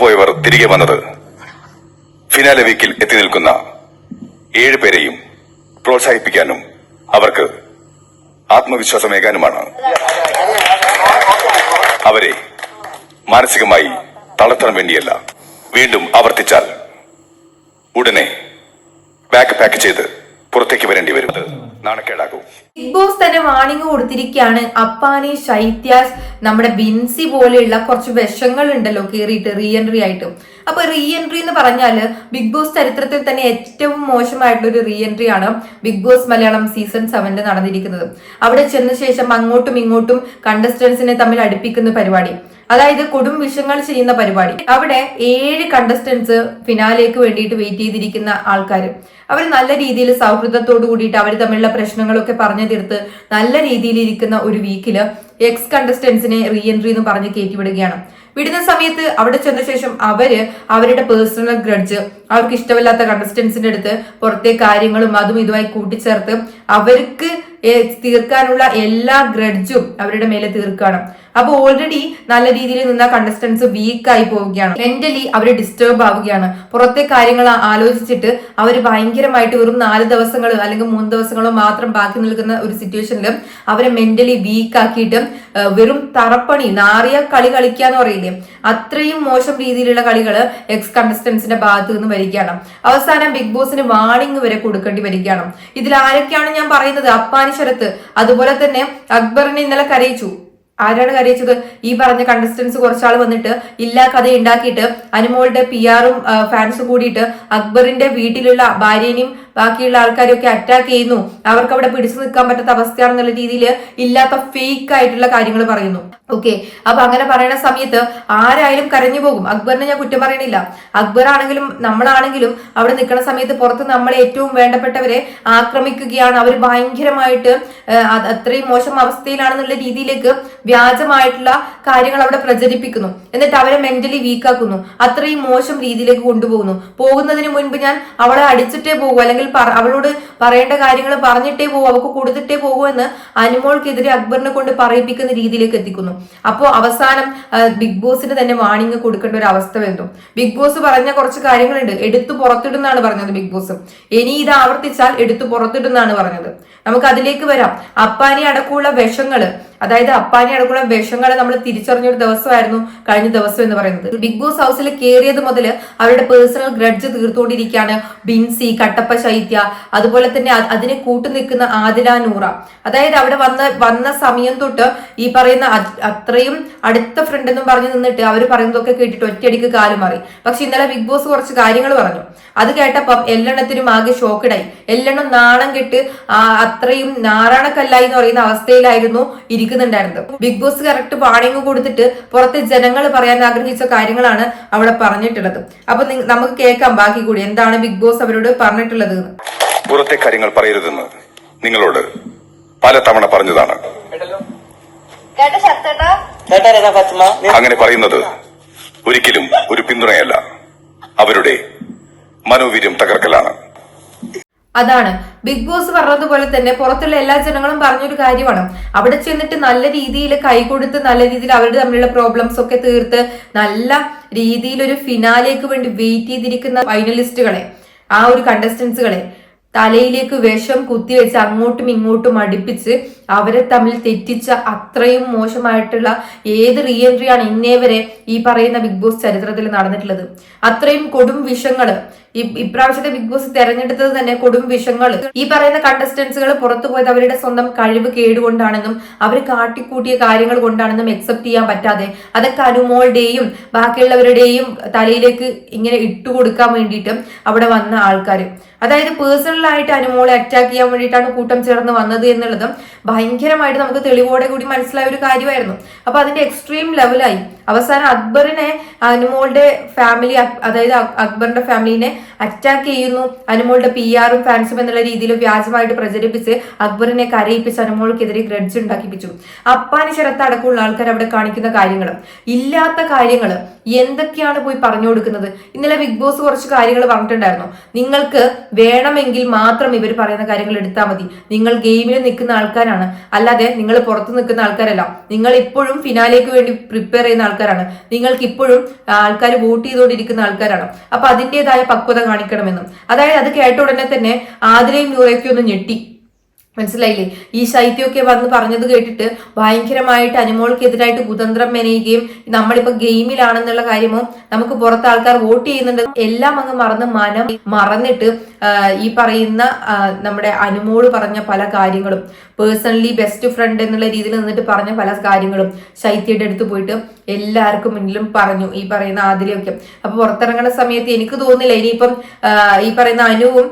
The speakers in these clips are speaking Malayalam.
പുറത്തുപോയവർ തിരികെ വന്നത്. ഫിനാലെ വീക്കിൽ എത്തി നിൽക്കുന്ന ഏഴുപേരെയും പ്രോത്സാഹിപ്പിക്കാനും അവർക്ക് ആത്മവിശ്വാസമേകാനുമാണ്. അവരെ മാനസികമായി തളർത്താൻ വേണ്ടിയല്ല. വീണ്ടും ആവർത്തിച്ചാൽ ഉടനെ ബാഗ് പാക്ക് ചെയ്ത് പുറത്തേക്ക് വരേണ്ടി വരും. നാണക്കേടാകും ബിഗ് ബോസ് തന്നെ വാണിംഗ് കൊടുത്തിരിക്കുകയാണ്. അപ്പാനി ശൈത്യാസ് നമ്മുടെ ബിൻസി പോലെയുള്ള കുറച്ച് വിഷങ്ങൾ ഉണ്ടല്ലോ കയറിയിട്ട് റീ എൻട്രി ആയിട്ട്. അപ്പൊ റീ എൻട്രി എന്ന് പറഞ്ഞാൽ ബിഗ് ബോസ് ചരിത്രത്തിൽ തന്നെ ഏറ്റവും മോശമായിട്ടുള്ള ഒരു റീ എൻട്രി ആണ് ബിഗ് ബോസ് മലയാളം സീസൺ സെവനിൽ നടന്നിരിക്കുന്നത്. അവിടെ ചെന്ന ശേഷം അങ്ങോട്ടും ഇങ്ങോട്ടും കണ്ടസ്റ്റൻസിനെ തമ്മിൽ അടുപ്പിക്കുന്ന പരിപാടി. അതായത് കൊടും വിഷങ്ങൾ ചെയ്യുന്ന പരിപാടി. അവിടെ ഏഴ് കണ്ടസ്റ്റൻസ് ഫിനാലേക്ക് വേണ്ടിയിട്ട് വെയിറ്റ് ചെയ്തിരിക്കുന്ന ആൾക്കാർ അവർ നല്ല രീതിയിൽ സൗഹൃദത്തോട് കൂടിയിട്ട് അവർ തമ്മിലുള്ള പ്രശ്നങ്ങളൊക്കെ പറഞ്ഞു തീർത്ത് നല്ല രീതിയിൽ ഇരിക്കുന്ന ഒരു വീക്കിൽ എക്സ് കണ്ടസ്റ്റൻസിനെ റീ എൻട്രി എന്ന് പറഞ്ഞ് കയറ്റിവിടുകയാണ്. വിടുന്ന സമയത്ത് അവിടെ ചെന്ന ശേഷം അവർ അവരുടെ പേഴ്സണൽ ഗ്രഡ്ജ് അവർക്ക് ഇഷ്ടമില്ലാത്ത കണ്ടസ്റ്റൻസിന്റെ അടുത്ത് പുറത്തെ കാര്യങ്ങളും അതും ഇതുമായി കൂട്ടിച്ചേർത്ത് അവർക്ക് തീർക്കാനുള്ള എല്ലാ ഗ്രഡ്ജും അവരുടെ മേലെ തീർക്കുകയാണ് അപ്പൊ ഓൾറെഡി നല്ല രീതിയിൽ നിന്ന കണ്ടസ്റ്റൻസ് വീക്കായി പോവുകയാണ്. മെന്റലി അവർ ഡിസ്റ്റർബ് ആവുകയാണ്. പുറത്തെ കാര്യങ്ങൾ ആലോചിച്ചിട്ട് അവർ ഭയങ്കരമായിട്ട് വെറും നാല് ദിവസങ്ങൾ അല്ലെങ്കിൽ മൂന്ന് ദിവസങ്ങളോ മാത്രം ബാക്കി നിൽക്കുന്ന ഒരു സിറ്റുവേഷനിൽ അവരെ മെന്റലി വീക്ക് ആക്കിയിട്ട് വെറും തറപ്പണി നാറിയ കളി കളിക്കുക എന്ന് പറയില്ലേ? അത്രയും മോശം രീതിയിലുള്ള കളികൾ എക്സ് കണ്ടസ്റ്റൻസിന്റെ ഭാഗത്ത് നിന്ന് വരികയാണ്. അവസാനം ബിഗ് ബോസിന് വാണിംഗ് വരെ കൊടുക്കേണ്ടി വരികയാണ്. ഇതിൽ ആരൊക്കെയാണ് ഞാൻ പറയുന്നത്? അപ്പാനി ശരത്ത് അതുപോലെ തന്നെ അക്ബറിനെ ഇന്നലെ കരയിച്ചു. ആരാണ് കരയിച്ചത്? ഈ പറഞ്ഞ കണ്ടസ്റ്റൻസ് കുറച്ചാൾ വന്നിട്ട് ഇല്ലാ കഥ ഉണ്ടാക്കിയിട്ട് അനുമോളുടെ പി ആറും ഫാൻസും കൂടിയിട്ട് അക്ബറിന്റെ വീട്ടിലുള്ള ഭാര്യനെയും ബാക്കിയുള്ള ആൾക്കാരെയൊക്കെ അറ്റാക്ക് ചെയ്യുന്നു. അവർക്ക് അവിടെ പിടിച്ചു നിൽക്കാൻ പറ്റാത്ത അവസ്ഥയാണെന്നുള്ള രീതിയിൽ ഇല്ലാത്ത ഫേക്ക് ആയിട്ടുള്ള കാര്യങ്ങൾ പറയുന്നു. ഓക്കെ അപ്പൊ അങ്ങനെ പറയുന്ന സമയത്ത് ആരായാലും കരഞ്ഞു പോകും. അക്ബറിനെ ഞാൻ കുറ്റം പറയണില്ല. അക്ബർ ആണെങ്കിലും നമ്മളാണെങ്കിലും അവിടെ നിൽക്കുന്ന സമയത്ത് പുറത്ത് നമ്മളെ ഏറ്റവും വേണ്ടപ്പെട്ടവരെ ആക്രമിക്കുകയാണ്. അവർ ഭയങ്കരമായിട്ട് അത്രയും മോശം അവസ്ഥയിലാണെന്നുള്ള രീതിയിലേക്ക് വ്യാജമായിട്ടുള്ള കാര്യങ്ങൾ അവിടെ പ്രചരിപ്പിക്കുന്നു. എന്നിട്ട് അവരെ മെന്റലി വീക്കാക്കുന്നു അത്രയും മോശം രീതിയിലേക്ക് കൊണ്ടുപോകുന്നു. പോകുന്നതിന് മുൻപ് ഞാൻ അവളെ അടിച്ചിട്ടേ പോകൂ. അല്ലെങ്കിൽ അവളോട് പറയേണ്ട കാര്യങ്ങൾ പറഞ്ഞിട്ടേ പോകും അവൾക്ക് കൊടുത്തിട്ടേ പോകൂ എന്ന് അനുമോൾക്കെതിരെ അക്ബറിനെ കൊണ്ട് പറയിപ്പിക്കുന്ന രീതിയിലേക്ക് എത്തിക്കുന്നു. അപ്പോൾ അവസാനം ബിഗ് ബോസിന് തന്നെ വാണിംഗ് കൊടുക്കേണ്ട ഒരു അവസ്ഥ വരുന്നു ബിഗ് ബോസ് പറഞ്ഞ കുറച്ച് കാര്യങ്ങളുണ്ട്. എടുത്തു പുറത്തിടുന്നാണ് പറഞ്ഞത് ബിഗ് ബോസ്. ഇനി ഇത് ആവർത്തിച്ചാൽ എടുത്തു പുറത്തിടുന്നാണ് പറഞ്ഞത്. നമുക്ക് അതിലേക്ക് വരാം. അപ്പാനി അടക്കമുള്ള വിഷങ്ങൾ അതായത് അപ്പാനി അടക്കമുള്ള വിഷങ്ങളെ നമ്മൾ തിരിച്ചറിഞ്ഞൊരു ദിവസമായിരുന്നു കഴിഞ്ഞ ദിവസം എന്ന് പറയുന്നത്. ബിഗ് ബോസ് ഹൗസിൽ കയറിയത് മുതൽ അവരുടെ പേഴ്സണൽ ഗ്രഡ്ജ് തീർത്തുകൊണ്ടിരിക്കുകയാണ്. ബിൻസി കട്ടപ്പ ശൈത്യ അതുപോലെ തന്നെ അതിനെ കൂട്ടു നിൽക്കുന്ന ആദില നൂറ. അതായത് അവിടെ വന്ന വന്ന സമയം തൊട്ട് ഈ പറയുന്ന അത്രയും അടുത്ത ഫ്രണ്ട് എന്നും പറഞ്ഞു നിന്നിട്ട് അവർ പറയുന്നതൊക്കെ കേട്ടിട്ട് ഒറ്റയടിക്ക് കാലു മാറി. പക്ഷെ ഇന്നലെ ബിഗ് ബോസ് കുറച്ച് കാര്യങ്ങൾ പറഞ്ഞു. അത് കേട്ടപ്പം എല്ലെണ്ണത്തിനും ആകെ ഷോക്കഡായി എല്ലെണ്ണം നാണം കെട്ട് അത്രയും നാരായണക്കല്ലായി എന്ന് പറയുന്ന അവസ്ഥയിലായിരുന്നു ഇരിക്കുന്നുണ്ടായിരുന്നത്. ബിഗ് ബോസ് കറക്റ്റ് വാണിംഗ് കൊടുത്തിട്ട് പുറത്തെ ജനങ്ങൾ പറയാൻ ആഗ്രഹിച്ച കാര്യങ്ങളാണ് അവിടെ പറഞ്ഞിട്ടുള്ളത്. അപ്പൊ നമുക്ക് കേൾക്കാം ബാക്കി കൂടി എന്താണ് ബിഗ് ബോസ് അവരോട് പറഞ്ഞിട്ടുള്ളത് പുറത്തെ കാര്യങ്ങൾ പറയരുതെന്ന് നിങ്ങളോട് പല തവണ പറഞ്ഞതാണ്. അങ്ങനെ പറയുന്നത് ഒരിക്കലും ഒരു പിന്തുണയല്ല. അവരുടെ മനോവീര്യം തകർക്കലാണ്. അതാണ്. ബിഗ് ബോസ് പറഞ്ഞതുപോലെ തന്നെ പുറത്തുള്ള എല്ലാ ജനങ്ങളും പറഞ്ഞൊരു കാര്യമാണ്. അവിടെ ചെന്നിട്ട് നല്ല രീതിയിൽ കൈകൊടുത്ത് നല്ല രീതിയിൽ അവരുടെ തമ്മിലുള്ള പ്രോബ്ലംസ് ഒക്കെ തീർത്ത് നല്ല രീതിയിൽ ഒരു ഫിനാലേക്ക് വേണ്ടി വെയിറ്റ് ചെയ്തിരിക്കുന്ന ഫൈനലിസ്റ്റുകളെ ആ ഒരു കണ്ടസ്റ്റൻസുകളെ തലയിലേക്ക് വിഷം കുത്തിവെച്ച് അങ്ങോട്ടും ഇങ്ങോട്ടും അടുപ്പിച്ച് അവരെ തമ്മിൽ തെറ്റിച്ച അത്രയും മോശമായിട്ടുള്ള ഏത് റീ എൻട്രിയാണ് ഇന്നേ വരെ ഈ പറയുന്ന ബിഗ് ബോസ് ചരിത്രത്തിൽ നടന്നിട്ടുള്ളത്. അത്രയും കൊടും വിഷങ്ങൾ ഇപ്രാവശ്യത്തെ ബിഗ് ബോസ് തെരഞ്ഞെടുത്തത് തന്നെ കൊടും വിഷങ്ങൾ ഈ പറയുന്ന കണ്ടസ്റ്റൻസുകൾ പുറത്തു പോയത് അവരുടെ സ്വന്തം കഴിവ് കേടുകൊണ്ടാണെന്നും അവർ കാട്ടിക്കൂട്ടിയ കാര്യങ്ങൾ കൊണ്ടാണെന്നും അക്സെപ്റ്റ് ചെയ്യാൻ പറ്റാതെ അതൊക്കെ അനുമോളുടെയും ബാക്കിയുള്ളവരുടെയും തലയിലേക്ക് ഇങ്ങനെ ഇട്ടുകൊടുക്കാൻ വേണ്ടിയിട്ട് അവിടെ വന്ന ആൾക്കാർ അതായത് പേഴ്സണലായിട്ട് അനുമോളെ അറ്റാക്ക് ചെയ്യാൻ വേണ്ടിയിട്ടാണ് കൂട്ടം ചേർന്ന് വന്നത് എന്നുള്ളത് ഭയങ്കരമായിട്ട് നമുക്ക് തെളിവോടെ കൂടി മനസ്സിലായ ഒരു കാര്യമായിരുന്നു. അപ്പൊ അതിന്റെ എക്സ്ട്രീം ലെവലായി അവസാനം അക്ബറിനെ അനുമോളുടെ ഫാമിലി അതായത് അക്ബറിന്റെ ഫാമിലിനെ അറ്റാക്ക് ചെയ്യുന്നു. അനുമോളുടെ പി ആറും ഫാൻസും എന്നുള്ള രീതിയിൽ വ്യാജമായിട്ട് പ്രചരിപ്പിച്ച് അക്ബറിനെ കരയിപ്പിച്ച് അനുമോൾക്കെതിരെ ഗ്രഡ്ജ് ഉണ്ടാക്കിപ്പിച്ചു. അപ്പാനി ശരത്ത് അടക്കമുള്ള ആൾക്കാർ അവിടെ കാണിക്കുന്ന കാര്യങ്ങൾ ഇല്ലാത്ത കാര്യങ്ങൾ എന്തൊക്കെയാണ് പോയി പറഞ്ഞു കൊടുക്കുന്നത്? ഇന്നലെ ബിഗ് ബോസ് കുറച്ച് കാര്യങ്ങൾ പറഞ്ഞിട്ടുണ്ടായിരുന്നു. നിങ്ങൾക്ക് വേണമെങ്കിൽ മാത്രം ഇവർ പറയുന്ന കാര്യങ്ങൾ എടുത്താൽ മതി. നിങ്ങൾ ഗെയിമിൽ നിൽക്കുന്ന ആൾക്കാരാണ്. അല്ലാതെ നിങ്ങൾ പുറത്ത് നിൽക്കുന്ന ആൾക്കാരല്ല. നിങ്ങൾ ഇപ്പോഴും ഫിനാലേക്ക് വേണ്ടി പ്രിപ്പയർ ചെയ്യുന്ന ആൾക്കാർ ആൾക്കാരാണ്. നിങ്ങൾക്ക് ഇപ്പോഴും ആൾക്കാർ വോട്ട് ചെയ്തുകൊണ്ടിരിക്കുന്ന ആൾക്കാരാണ്. അപ്പൊ അതിന്റെതായ പക്വത കാണിക്കണമെന്നും. അതായത് അത് കേട്ട ഉടനെ തന്നെ ആതിരയും നൂറയൊക്കെ ഒന്ന് ഞെട്ടി. മനസ്സിലായില്ലേ? ഈ ശൈത്യമൊക്കെ വന്ന് പറഞ്ഞത് കേട്ടിട്ട് ഭയങ്കരമായിട്ട് അനുമോൾക്കെതിരായിട്ട് കുതന്ത്രം മെനയുകയും നമ്മളിപ്പോ ഗെയിമിലാണെന്നുള്ള കാര്യമോ നമുക്ക് പുറത്ത് ആൾക്കാർ വോട്ട് ചെയ്യുന്നുണ്ട്. എല്ലാം അങ്ങ് മറന്ന് മനം മറന്നിട്ട് ഈ പറയുന്ന നമ്മുടെ അനുമോൾ പറഞ്ഞ പല കാര്യങ്ങളും പേഴ്സണലി ബെസ്റ്റ് ഫ്രണ്ട് എന്നുള്ള രീതിയിൽ നിന്നിട്ട് പറഞ്ഞ പല കാര്യങ്ങളും ശൈത്യയുടെ അടുത്ത് പോയിട്ട് എല്ലാവർക്കും മുന്നിലും പറഞ്ഞു ഈ പറയുന്ന ആതിരയൊക്കെ അപ്പൊ പുറത്തിറങ്ങുന്ന സമയത്ത് എനിക്ക് തോന്നുന്നില്ല ഇനിയിപ്പം ഈ പറയുന്ന അനുവും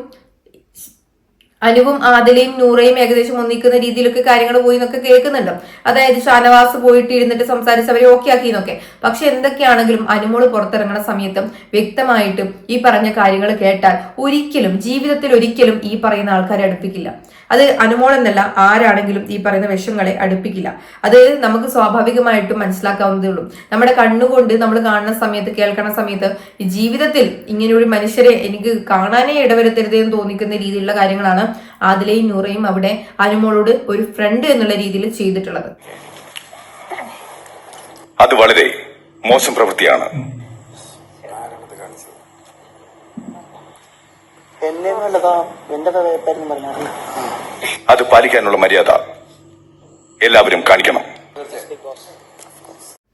അനുവും ആദിലയും നൂറയും ഏകദേശം ഒന്നിക്കുന്ന രീതിയിലൊക്കെ കാര്യങ്ങൾ പോയി എന്നൊക്കെ കേൾക്കുന്നുണ്ട്. അതായത് ഷാനവാസ് പോയിട്ട് ഇരുന്നിട്ട് സംസാരിച്ച് അവരെ ഓക്കെ ആക്കി എന്നൊക്കെ. പക്ഷെ എന്തൊക്കെയാണെങ്കിലും അനുമോൾ പുറത്തിറങ്ങുന്ന സമയത്തും വ്യക്തമായിട്ടും ഈ പറഞ്ഞ കാര്യങ്ങൾ കേട്ടാൽ ഒരിക്കലും ജീവിതത്തിൽ ഒരിക്കലും ഈ പറയുന്ന ആൾക്കാരെ അടുപ്പിക്കില്ല. അത് അനുമോൾ എന്നല്ല ആരാണെങ്കിലും ഈ പറയുന്ന വിഷങ്ങളെ അടുപ്പിക്കില്ല. അത് നമുക്ക് സ്വാഭാവികമായിട്ടും മനസ്സിലാക്കാവുന്നതേ ഉള്ളൂ. നമ്മുടെ കണ്ണുകൊണ്ട് നമ്മൾ കാണുന്ന സമയത്ത് കേൾക്കുന്ന സമയത്ത് ഈ ജീവിതത്തിൽ ഇങ്ങനെ ഒരു മനുഷ്യരെ എനിക്ക് കാണാനേ ഇടവരുത്തരുതേ എന്ന് തോന്നിക്കുന്ന രീതിയിലുള്ള കാര്യങ്ങളാണ് ആദിലയും നൂറയും അവിടെ അനുമോളോട് ഒരു ഫ്രണ്ട് എന്നുള്ള രീതിയിൽ ചെയ്തിട്ടുള്ളത്. അത് വളരെ മോശം പ്രവൃത്തിയാണ്. എന്നെ നല്ലതാ എന്റെ പേരും പറഞ്ഞാൽ അത് പാലിക്കാനുള്ള മര്യാദ എല്ലാവരും കാണിക്കണം.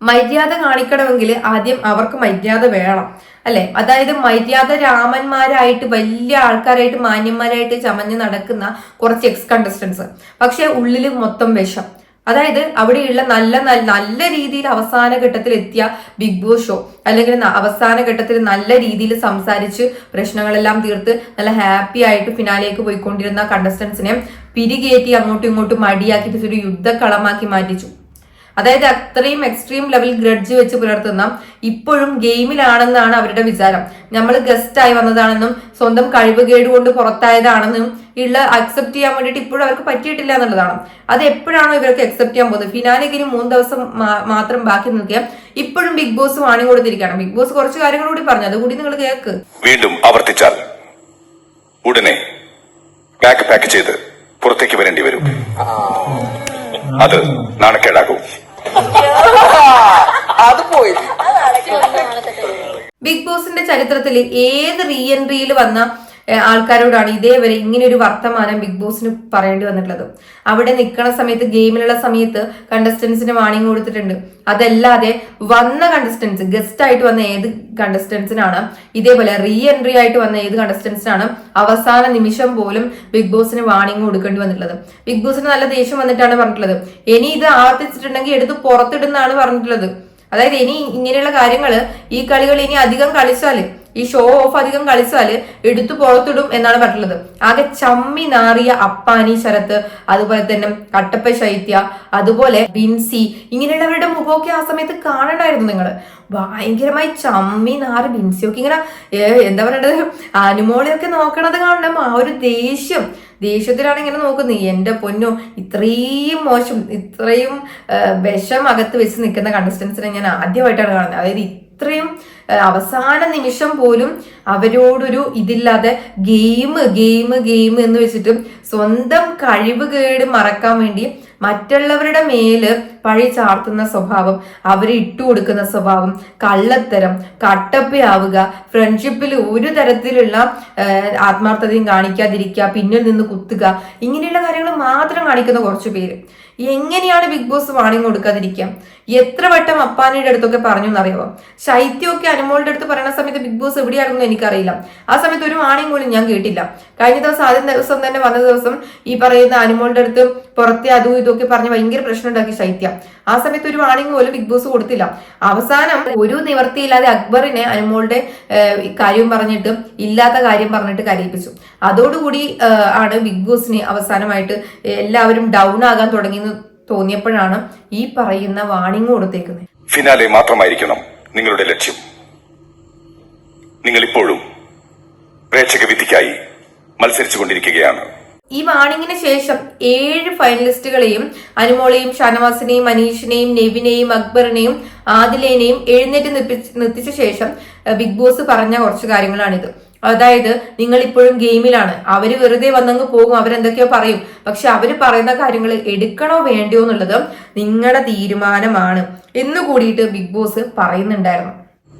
മര്യാദ കാണിക്കണമെങ്കിൽ ആദ്യം അവർക്ക് മര്യാദ വേണം അല്ലെ? അതായത് മര്യാദ രാമന്മാരായിട്ട് വലിയ ആൾക്കാരായിട്ട് മാന്യന്മാരായിട്ട് ചമഞ്ഞ് നടക്കുന്ന കുറച്ച് എക്സ് കണ്ടസ്റ്റൻസ് പക്ഷെ ഉള്ളിൽ മൊത്തം വിഷം. അതായത് അവിടെയുള്ള നല്ല നല്ല രീതിയിൽ അവസാന ഘട്ടത്തിൽ എത്തിയ ബിഗ് ബോസ് ഷോ അല്ലെങ്കിൽ അവസാന ഘട്ടത്തിൽ നല്ല രീതിയിൽ സംസാരിച്ച് പ്രശ്നങ്ങളെല്ലാം തീർത്ത് നല്ല ഹാപ്പി ആയിട്ട് ഫിനാലേക്ക് പോയിക്കൊണ്ടിരുന്ന കണ്ടസ്റ്റൻസിനെ പിരികേറ്റി അങ്ങോട്ടും ഇങ്ങോട്ടും മടിയാക്കി ഒരു യുദ്ധക്കളമാക്കി മാറ്റിച്ചു. അതായത് അത്രയും എക്സ്ട്രീം ലെവൽ ഗ്രഡ്ജ് വെച്ച് പുലർത്തുന്ന ഇപ്പോഴും ഗെയിമിലാണെന്നാണ് അവരുടെ വിചാരം. നമ്മൾ ഗസ്റ്റായി വന്നതാണെന്നും സ്വന്തം കഴിവുകേട് കൊണ്ട് പുറത്തായതാണെന്നും ഉള്ള അക്സെപ്റ്റ് ചെയ്യാൻ വേണ്ടിയിട്ട് ഇപ്പോഴും അവർക്ക് പറ്റിയിട്ടില്ല എന്നുള്ളതാണ്. അത് എപ്പോഴാണോ ഇവർക്ക് അക്സെപ്റ്റ് ചെയ്യാൻ പോകുന്നത്? ഫിനാലേക്ക് ഇനി മൂന്ന് ദിവസം മാത്രം ബാക്കി നിൽക്കുക ഇപ്പോഴും ബിഗ് ബോസ് വാണി കൊടുത്തിരിക്കുകയാണ്. ബിഗ് ബോസ് കുറച്ച് കാര്യങ്ങൾ കൂടി പറഞ്ഞു. അതുകൂടി നിങ്ങൾ കേൾക്ക് വീണ്ടും ആവർത്തിച്ചാൽ ഉടനെ പാക്ക് പാക്ക് ചെയ്ത് പുറത്തേക്ക് വരേണ്ടി വരും. അത് നാണക്കേടാകും. അത് പോയി. ബിഗ് ബോസിന്റെ ചരിത്രത്തിൽ ഏത് റീ എൻട്രിയിൽ വന്ന ആൾക്കാരോടാണ് ഇതേവരെ ഇങ്ങനെ ഒരു വർത്തമാനം ബിഗ് ബോസിന് പറയേണ്ടി വന്നിട്ടുള്ളത്. അവിടെ നിൽക്കുന്ന സമയത്ത് ഗെയിമിലുള്ള സമയത്ത് കണ്ടസ്റ്റൻസിന് വാണിംഗ് കൊടുത്തിട്ടുണ്ട്. അതല്ലാതെ വന്ന കണ്ടസ്റ്റൻസ് ഗസ്റ്റ് ആയിട്ട് വന്ന ഏത് കണ്ടസ്റ്റൻസിനാണ് ഇതേപോലെ റീ എൻട്രി ആയിട്ട് വന്ന ഏത് കണ്ടസ്റ്റൻസിനാണ് അവസാന നിമിഷം പോലും ബിഗ് ബോസിന് വാണിംഗ് കൊടുക്കേണ്ടി വന്നിട്ടുള്ളത്. ബിഗ് ബോസിന് നല്ല ദേഷ്യം വന്നിട്ടാണ് പറഞ്ഞിട്ടുള്ളത്. ഇനി ഇത് ആവർത്തിച്ചിട്ടുണ്ടെങ്കിൽ എടുത്ത് പുറത്തിടുന്നാണ് പറഞ്ഞിട്ടുള്ളത്. അതായത് ഇനി ഇങ്ങനെയുള്ള കാര്യങ്ങൾ ഈ കളികൾ ഇനി അധികം കളിച്ചാൽ ഈ ഷോ ഓഫ് അധികം കളിച്ചാൽ എടുത്തു പുറത്തിടും എന്നാണ് പറഞ്ഞിട്ടുള്ളത്. ആകെ ചമ്മി നാറിയ അപ്പാനി ശരത്ത് അതുപോലെ തന്നെ കട്ടപ്പ ശൈത്യ അതുപോലെ ബിൻസി ഇങ്ങനെയുള്ളവരുടെ മുഖമൊക്കെ ആ സമയത്ത് കാണണ്ടായിരുന്നു നിങ്ങൾ ഭയങ്കരമായി ചമ്മി നാറി ബിൻസിയൊക്കെ ഇങ്ങനെ എന്താ പറയണ്ടത്? അനുമോളിയൊക്കെ നോക്കണത് കാണണം. ആ ഒരു ദേഷ്യം. ദേഷ്യത്തിലാണ് ഇങ്ങനെ നോക്കുന്നത്. എന്റെ പൊന്നു ഇത്രയും മോശം ഇത്രയും വിഷം അകത്ത് വെച്ച് നിൽക്കുന്ന കണ്ടസ്റ്റൻസിനെ ഞാൻ ആദ്യമായിട്ടാണ് കാണുന്നത്. അതായത് ഇത്രയും അവസാന നിമിഷം പോലും അവരോടൊരു ഇതില്ലാതെ ഗെയിം ഗെയിം ഗെയിം എന്ന് വെച്ചിട്ടും സ്വന്തം കഴിവ് കേട് മറക്കാൻ വേണ്ടി മറ്റുള്ളവരുടെ മേൽ പഴി ചാർത്തുന്ന സ്വഭാവം അവരെ ഇട്ടു കൊടുക്കുന്ന സ്വഭാവം കള്ളത്തരം കട്ടപ്പയാവുക ഫ്രണ്ട്ഷിപ്പിൽ ഒരു തരത്തിലുള്ള ആത്മാർത്ഥതയും കാണിക്കാതിരിക്കുക പിന്നിൽ നിന്ന് കുത്തുക ഇങ്ങനെയുള്ള കാര്യങ്ങൾ മാത്രം കാണിക്കുന്ന കുറച്ച് പേര്. എങ്ങനെയാണ് ബിഗ് ബോസ് വാണിംഗ് കൊടുക്കാതിരിക്കുക? എത്ര വട്ടം അപ്പാനിയുടെ അടുത്തൊക്കെ പറഞ്ഞു എന്നറിയാമോ ശൈത്യമൊക്കെ അനുമോളുടെ അടുത്ത് പറയുന്ന സമയത്ത് ബിഗ് ബോസ് എവിടെയാണെന്ന് എനിക്കറിയില്ല. ആ സമയത്ത് ഒരു വാണിംഗ് പോലും ഞാൻ കേട്ടില്ല. കഴിഞ്ഞ ദിവസം ആദ്യം ദിവസം തന്നെ വന്ന ദിവസം ഈ പറയുന്ന അനുമോളുടെ അടുത്ത് പുറത്തെ അതും ഇതൊക്കെ പറഞ്ഞ് ഭയങ്കര പ്രശ്നം ഉണ്ടാക്കി ശൈത്യ. ആ സമയത്ത് ഒരു വാണിംഗ് പോലും ബിഗ് ബോസ് കൊടുത്തില്ല. അവസാനം ഒരു നിവർത്തിയില്ലാതെ അക്ബറിനെ അനുമോളുടെ കാര്യം പറഞ്ഞിട്ട് ഇല്ലാത്ത കാര്യം പറഞ്ഞിട്ട് കരയിപ്പിച്ചു. അതോടുകൂടി ആണ് ബിഗ് ബോസിന് അവസാനമായിട്ട് എല്ലാവരും ഡൗൺ ആകാൻ തുടങ്ങിയെന്ന് തോന്നിയപ്പോഴാണ് ഈ പറയുന്ന വാണിംഗ് കൊടുത്തേക്കുന്നത്. ഫിനാലെ മാത്രമായിരിക്കണം നിങ്ങളുടെ ലക്ഷ്യം. നിങ്ങൾ ഇപ്പോഴും പ്രേക്ഷക വിധിക്കായി മത്സരിച്ചുകൊണ്ടിരിക്കുകയാണ്. ഈ വാണിങ്ങിന് ശേഷം ഏഴ് ഫൈനലിസ്റ്റുകളെയും അനുമോളെയും ഷാനവാസിനെയും അനീഷിനെയും നെവിനെയും അക്ബറിനെയും ആദിലേനെയും എഴുന്നേറ്റ് നിർത്തിച്ച ശേഷം ബിഗ് ബോസ് പറഞ്ഞ കുറച്ച് കാര്യങ്ങളാണിത്. അതായത് നിങ്ങൾ ഇപ്പോഴും ഗെയിമിലാണ്. അവർ വെറുതെ വന്നങ്ങ് പോകും അവരെന്തൊക്കെയോ പറയും. പക്ഷെ അവർ പറയുന്ന കാര്യങ്ങൾ എടുക്കണോ വേണ്ടയോ എന്നുള്ളത് നിങ്ങളുടെ തീരുമാനമാണ് എന്ന് കൂടിയിട്ട് ബിഗ് ബോസ് പറയുന്നുണ്ടായിരുന്നു.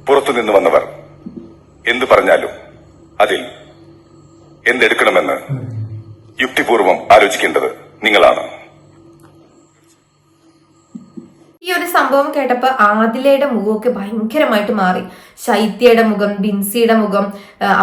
പുറത്തുനിന്ന് വന്നവർ എന്ത് പറഞ്ഞാലും അതിൽ എന്തെടുക്കണമെന്ന് യുക്തിപൂർവം ആലോചിക്കേണ്ടത് നിങ്ങളാണ്. ഈ ഒരു സംഭവം കേട്ടപ്പോൾ ആദിലയുടെ മുഖമൊക്കെ ഭയങ്കരമായിട്ട് മാറി. ശൈത്യയുടെ മുഖം ബിൻസിയുടെ മുഖം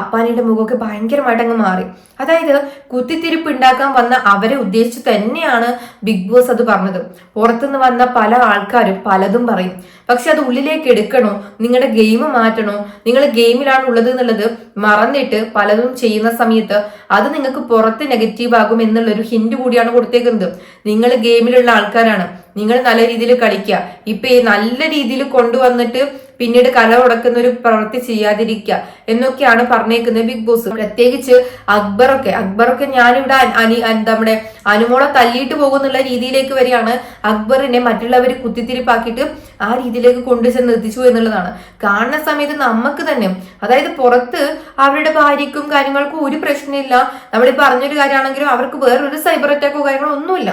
അപ്പാനിയുടെ മുഖമൊക്കെ ഭയങ്കരമായിട്ട് അങ്ങ് മാറി. അതായത് കുത്തിത്തിരിപ്പ് ഉണ്ടാക്കാൻ വന്ന അവരെ ഉദ്ദേശിച്ച് തന്നെയാണ് ബിഗ് ബോസ് അത് പറഞ്ഞത്. പുറത്തുനിന്ന് വന്ന പല ആൾക്കാരും പലതും പറയും. പക്ഷെ അത് ഉള്ളിലേക്ക് എടുക്കണോ? നിങ്ങളുടെ ഗെയിം മാറ്റണോ? നിങ്ങൾ ഗെയിമിലാണ് ഉള്ളത് എന്നുള്ളത് മറന്നിട്ട് പലതും ചെയ്യുന്ന സമയത്ത് അത് നിങ്ങൾക്ക് പുറത്ത് നെഗറ്റീവ് ആകും എന്നുള്ളൊരു ഹിന്റ് കൂടിയാണ് കൊടുത്തേക്കുന്നത്. നിങ്ങൾ ഗെയിമിലുള്ള ആൾക്കാരാണ്. നിങ്ങൾ നല്ല രീതിയിൽ കളിക്കുക. ഇപ്പൊ ഈ നല്ല രീതിയിൽ കൊണ്ടുവന്നിട്ട് പിന്നീട് കല ഉടക്കുന്ന ഒരു പ്രവൃത്തി ചെയ്യാതിരിക്കുക എന്നൊക്കെയാണ് പറഞ്ഞേക്കുന്നത് ബിഗ് ബോസ്. പ്രത്യേകിച്ച് അക്ബറൊക്കെ. അക്ബറൊക്കെ ഞാനിവിടെ അനി നമ്മുടെ അനുമോളെ തല്ലിയിട്ട് പോകുന്നുള്ള രീതിയിലേക്ക് വരെയാണ് അക്ബറിനെ മറ്റുള്ളവർ കുത്തിത്തിരിപ്പാക്കിയിട്ട് ആ രീതിയിലേക്ക് കൊണ്ടുചെന്ന് എത്തിച്ചു എന്നുള്ളതാണ്. കാണുന്ന സമയത്ത് നമുക്ക് തന്നെ അതായത് പുറത്ത് അവരുടെ ഭാര്യയ്ക്കും കാര്യങ്ങൾക്കും ഒരു പ്രശ്നമില്ല. നമ്മൾ പറഞ്ഞൊരു കാര്യമാണെങ്കിലും അവർക്ക് വേറൊരു സൈബർ അറ്റാക്കോ കാര്യങ്ങളോ ഒന്നുമില്ല.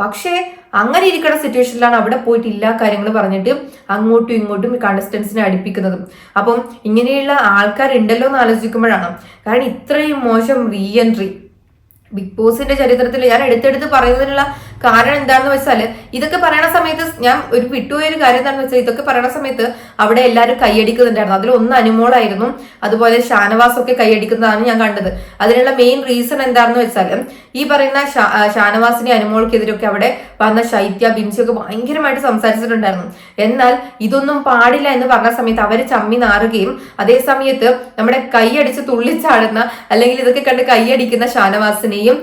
പക്ഷേ അങ്ങനെ ഇരിക്കുന്ന സിറ്റുവേഷനിലാണ് അവിടെ പോയിട്ട് എല്ലാ കാര്യങ്ങൾ പറഞ്ഞിട്ട് അങ്ങോട്ടും ഇങ്ങോട്ടും കണ്ടസ്റ്റൻസിനെ അടുപ്പിക്കുന്നതും. അപ്പം ഇങ്ങനെയുള്ള ആൾക്കാരുണ്ടല്ലോ എന്ന് ആലോചിക്കുമ്പോഴാണ്. കാരണം ഇത്രയും മോശം റീ എൻട്രി ബിഗ് ബോസിന്റെ ചരിത്രത്തിൽ ഞാൻ എടുത്തെടുത്ത് പറയുന്നതിനുള്ള കാരണം എന്താണെന്ന് വെച്ചാൽ ഇതൊക്കെ പറയണ സമയത്ത് ഞാൻ ഒരു വിട്ടുപോയ ഒരു കാര്യം എന്താണെന്ന് വെച്ചാൽ ഇതൊക്കെ പറയണ സമയത്ത് അവിടെ എല്ലാവരും കൈയടിക്കുന്നുണ്ടായിരുന്നു. അതിൽ ഒന്ന് അനുമോളായിരുന്നു. അതുപോലെ ഷാനവാസ് ഒക്കെ കൈയടിക്കുന്നതാണ് ഞാൻ കണ്ടത്. അതിനുള്ള മെയിൻ റീസൺ എന്താണെന്ന് വെച്ചാൽ ഈ പറയുന്ന ഷാനവാസിനെ അനുമോൾക്കെതിരൊക്കെ അവിടെ വന്ന ശൈത്യ ബിൻസിയൊക്കെ ഭയങ്കരമായിട്ട് സംസാരിച്ചിട്ടുണ്ടായിരുന്നു. എന്നാൽ ഇതൊന്നും പാടില്ല എന്ന് പറഞ്ഞ സമയത്ത് അവർ ചമ്മി നാറുകയും അതേ സമയത്ത് നമ്മുടെ കൈയടിച്ച് തുള്ളിച്ചാടുന്ന അല്ലെങ്കിൽ ഇതൊക്കെ കണ്ട് കൈയടിക്കുന്ന ഷാനവാസിനെയും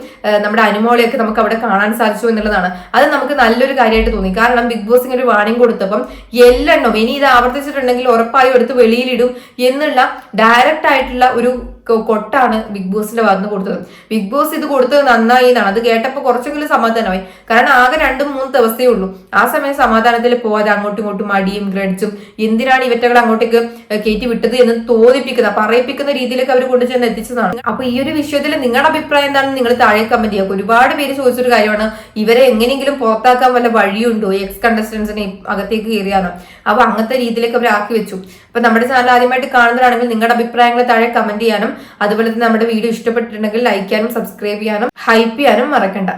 നമ്മുടെ അനുമോളെയൊക്കെ നമുക്ക് അവിടെ കാണാൻ സാധിച്ചു എന്നുള്ളതാണ്. അത് നമുക്ക് നല്ലൊരു കാര്യമായിട്ട് തോന്നി. കാരണം ബിഗ് ബോസ് ഇങ്ങനെ ഒരു വാണിംഗ് കൊടുത്തപ്പം എല്ലെണ്ണം ഇനി ഇത് ആവർത്തിച്ചിട്ടുണ്ടെങ്കിൽ ഉറപ്പായും എടുത്ത് വെളിയിലിടും എന്നുള്ള ഡയറക്റ്റ് ആയിട്ടുള്ള ഒരു കൊട്ടാണ് ബിഗ് ബോസിന്റെ വന്ന് കൊടുത്തത്. ബിഗ് ബോസ് ഇത് കൊടുത്തത് നന്നായി എന്നാണ് അത് കേട്ടപ്പോൾ കുറച്ചെങ്കിലും സമാധാനമായി. കാരണം ആകെ രണ്ടും മൂന്ന് ദിവസമേ ഉള്ളൂ. ആ സമയം സമാധാനത്തിൽ പോവാതെ അങ്ങോട്ടും ഇങ്ങോട്ടും മടിയും ഗ്രടിച്ചും എന്തിനാണ് ഇവറ്റകൾ അങ്ങോട്ടേക്ക് കയറ്റി വിട്ടത് എന്ന് തോന്നിപ്പിക്കുന്ന പറയിപ്പിക്കുന്ന രീതിയിലേക്ക് അവർ കൊണ്ടുചെന്ന് എത്തിച്ചതാണ്. അപ്പൊ ഈ ഒരു വിഷയത്തിൽ നിങ്ങളുടെ അഭിപ്രായം എന്താണെന്ന് നിങ്ങൾ താഴെ കമന്റ് ചെയ്യുക ഒരുപാട് പേര് ചോദിച്ചൊരു കാര്യമാണ്. ഇവരെ എങ്ങനെയെങ്കിലും പുറത്താക്കാൻ വല്ല വഴിയുണ്ടോ? എക്സ് കണ്ടസ്റ്റൻസിനെ അകത്തേക്ക് കയറിയാണ് അപ്പൊ അങ്ങനത്തെ രീതിയിലേക്ക് അവർ ആക്കി വെച്ചു. അപ്പൊ നമ്മുടെ ചാനൽ ആദ്യമായിട്ട് കാണുന്നതാണെങ്കിൽ നിങ്ങളുടെ അഭിപ്രായങ്ങൾ താഴെ കമന്റ് ചെയ്യാനും അതുപോലെ തന്നെ നമ്മുടെ വീഡിയോ ഇഷ്ടപ്പെട്ടിട്ടുണ്ടെങ്കിൽ ലൈക്ക് ചെയ്യാനും സബ്സ്ക്രൈബ് ചെയ്യാനും ഹൈപ്പ് ചെയ്യാനും മറക്കണ്ട.